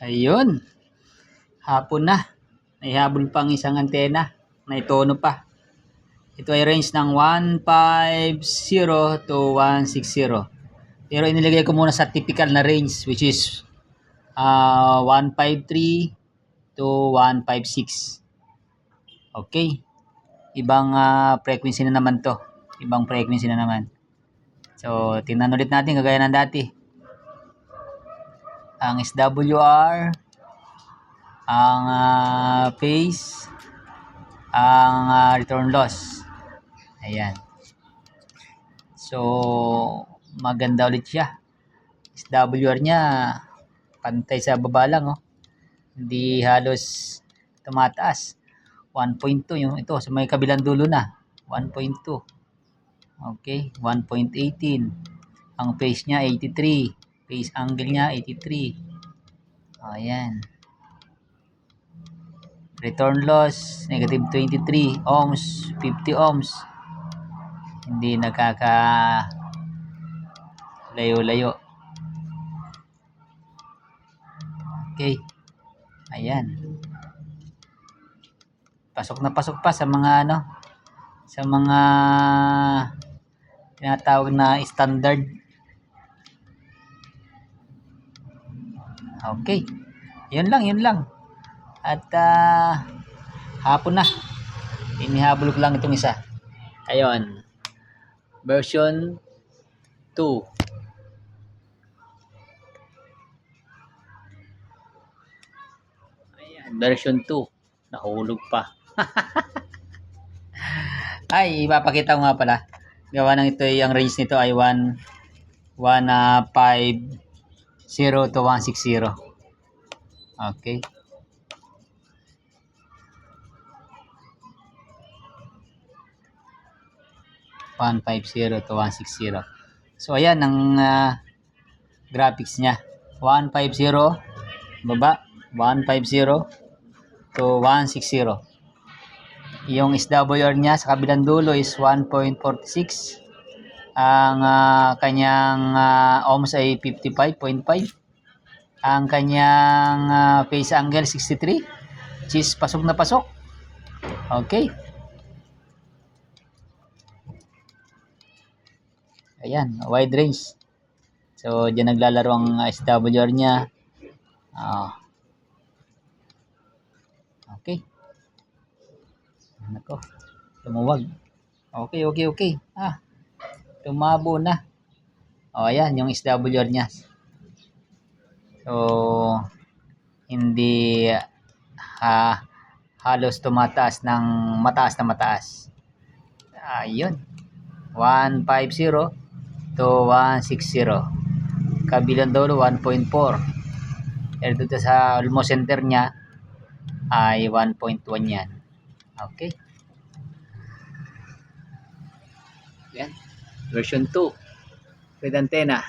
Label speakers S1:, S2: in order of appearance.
S1: Ayun. Hapon na. Naihabol pa ang isang antena. May tono pa. Ito ay range ng 150 to 160. Pero inilagay ko muna sa typical na range which is uh, 153 to 156. Okay. Ibang uh, frequency na naman to. Ibang frequency na naman. So, tingnan ulit natin kagaya ng dati. Ang SWR, ang uh, phase, ang uh, return loss. Ayan. So, maganda ulit siya. SWR niya, pantay sa baba lang, oh. Hindi halos tumataas. 1.2 yung ito sa may kabilang dulo na. 1.2. Okay, 1.18. Ang phase niya 83. Phase angle niya 83. Ayan. Return loss negative 23 ohms, 50 ohms. Hindi nakaka layo-layo. Okay. Ayan. Pasok na pasok pa sa mga ano sa mga tinatawag na standard. Okay. Yun lang, yun lang. At uh, hapon na. Inihabol ko lang itong isa. Ayun. Version 2. Ayan, version 2. Nahulog pa. ay, ipapakita ko nga pala. Gawa ng ito, ang range nito ay 1 150 to 160. Okay. One five zero to one six zero. So ayan ang uh, graphics niya. 150 baba 150 to 160. Yung SWR niya sa kabilang dulo is 1.46. Ang uh, kanyang uh, ohms ay 55.5. Ang kanyang uh, phase angle 63. Which is pasok na pasok. Okay. Ayan, wide range. So, diyan naglalaro ang SWR niya. Oh. Okay. Nako. Tumuwag. Okay, okay, okay. Ah. Tumabo na. O, ayan, yung SWR niya. So, hindi uh, halos tumataas ng mataas na mataas. Ayun. 150 to 160. Kabilang dulo 1.4. Pero dito sa almost center niya ay 1.1 yan. Okay. Yan. Version 2. With antenna.